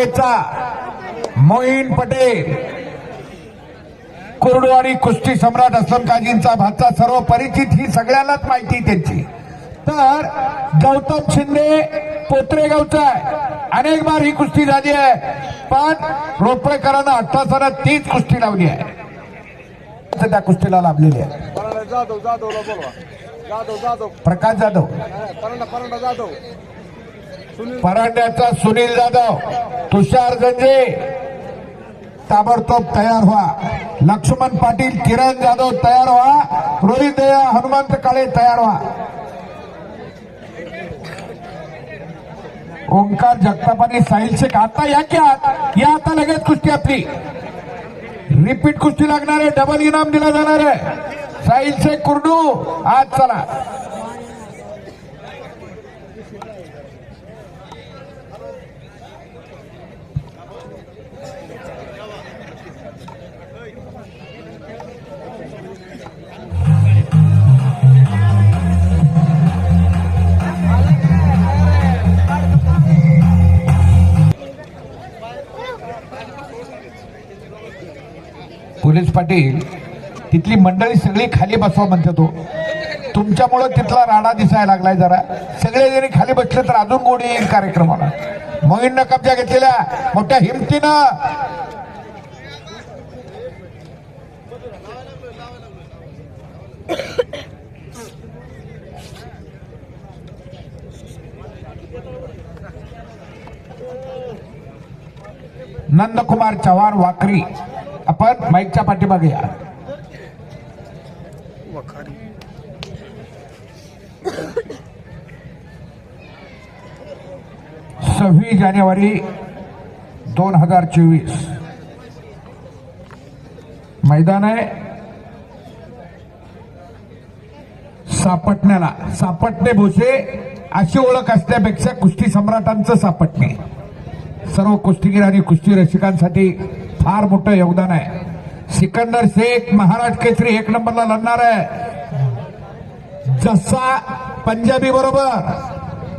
गेटचा मोईन पटेल कुरडू आणि कुस्ती सम्राट असलम काजींचा भाचा सर्व परिचित ही सगळ्यांनाच माहिती त्यांची. तर गौतम शिंदे पोत्रेगावचा आहे. अनेक बार ही कुस्ती झाली आहे. पण रोपळेकरांना अठरा तीच कुस्ती लावली आहे. त्या कुस्तीला लाभलेली आहे. प्रकाश जाधव. परांडा परांड्याचा सुनील जाधव तुषार गंजे. ताबडतोब तयार व्हा. लक्ष्मण पाटील किरण जाधव तयार व्हा. रोहित दया हनुमंत काळे तयार व्हा. ओंकार जगताप आणि साहिल शेख आता या की आत? या आता लगेच कुस्ती आपली. रिपीट कुस्ती लागणार आहे डबल इनाम दिला जाणार आहे. साहिल शेख कुर्डू आज चला. पोलीस पाटील तिथली मंडळी सगळी खाली बसवा म्हणते तो. तुमच्यामुळं तिथला राडा दिसायला लागलाय जरा. सगळे जरी खाली बसले तर अजून गोडी येईल कार्यक्रमाला. मोहींना कब्जा घेतलेल्या मोठ्या हिमतीनं. नंदकुमार चव्हाण वाकरी. आपण माईकच्या पाठीमागे या. सव्वीस जानेवारी दोन हजार चोवीस. मैदान आहे सापटण्याला सापटणे भोसे अशी ओळख असण्यापेक्षा कुस्ती सम्राटांचं सापटणे. सर्व कुस्तीगीर आणि कुस्ती रसिकांसाठी फार मोठं योगदान आहे. सिकंदर शेख महाराष्ट्र केसरी एक नंबरला लढणार आहे. जसा पंजाबी बरोबर.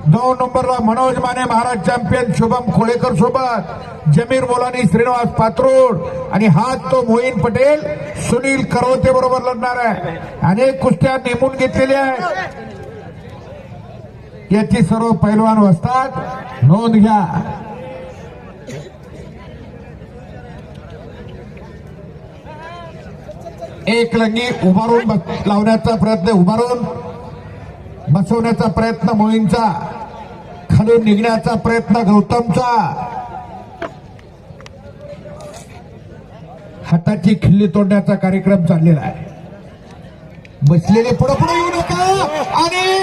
दोन नंबरला मनोज माने महाराज चॅम्पियन शुभम खोळेकर सोबत. जमीर बोलानी श्रीनिवास पात्रोड आणि हात तो मोईन पटेल सुनील करवते बरोबर लढणार आहे. अनेक कुस्त्या नेमून घेतलेल्या आहेत. याची सर्व पैलवान वसतात. नोंद घ्या. एकलंगी उभारून बस- लावण्याचा प्रयत्न उभारून बसवण्याचा प्रयत्न मोहींचा. खालून निघण्याचा प्रयत्न गौतमचा. हाताची खिल्ली तोडण्याचा कार्यक्रम चाललेला आहे. बसलेले पुढे पुढे येऊ नका. आणि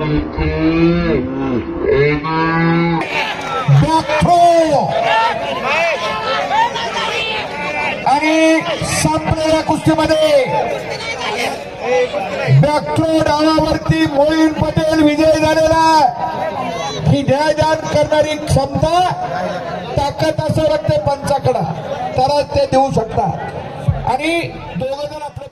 Thank you. संपलेल्या कुस्तीमध्ये. बॅकथ्रो डावावरती मोईन पटेल विजय झालेला ही न्यायदान करणारी क्षमता ताकद असं वाटते पंचाकडा. तरच ते देऊ शकतात. आणि दोघ जण आपलं